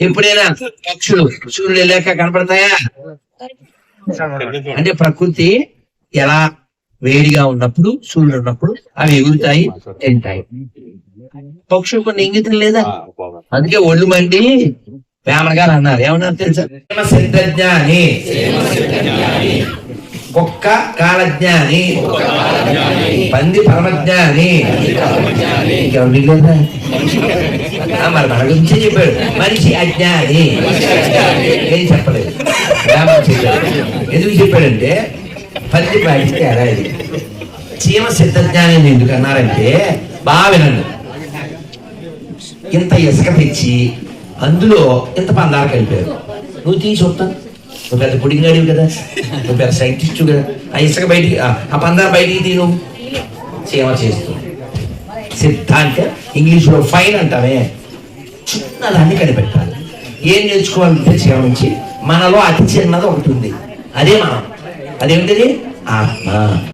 ఎప్పుడైనా పక్షులు సూర్యుడు వెళ్ళాక కనపడతాయా? అంటే ప్రకృతి ఎలా వేడిగా ఉన్నప్పుడు సూర్యుడు ఉన్నప్పుడు అవి ఎగురుతాయి తింటాయి. పక్షులు కొన్ని ఇంగితం లేదా? అందుకే ఒళ్ళు మండి వేమన గారు అన్నారు. ఏమన్నారు తెలుసా? సిద్ధజ్ఞాని. కుక్క కాలజ్ఞాని. పంది పరమజ్ఞాని. ఇంకెవరు? మరి మన గురించి చెప్పాడు? మనిషి అజ్ఞాని. ఏం చెప్పలేదు. ఎందుకు చెప్పాడంటే పంది పాటిస్తే ఎలా ఇది? చీమ సిద్ధజ్ఞాని ఎందుకు అన్నారంటే బాగా వినండి ఇంత ఇసుక తెచ్చి అందులో ఇంత పందాలు కలిపారు. నువ్వు తీసి చూస్తాను నువ్వు పెద్ద పుడింగాడివి కదా. నువ్వు పెద్ద సైంటిస్టు కదా. ఆ ఇసుక బయటికి ఆ- పందాలు బయటికి తీ నువ్వు చీమ చేస్తూ. సిద్ధ అంటే ఇంగ్లీష్లో ఫైన్ అంటామే. చిన్నదాన్ని కనిపెట్టాలి ఏం నేర్చుకోవాలంటే చీమ నుంచి మనలో అతి చిన్నది ఒకటి ఉంది. అదే మనం. అదేమిటిది ఆత్మ.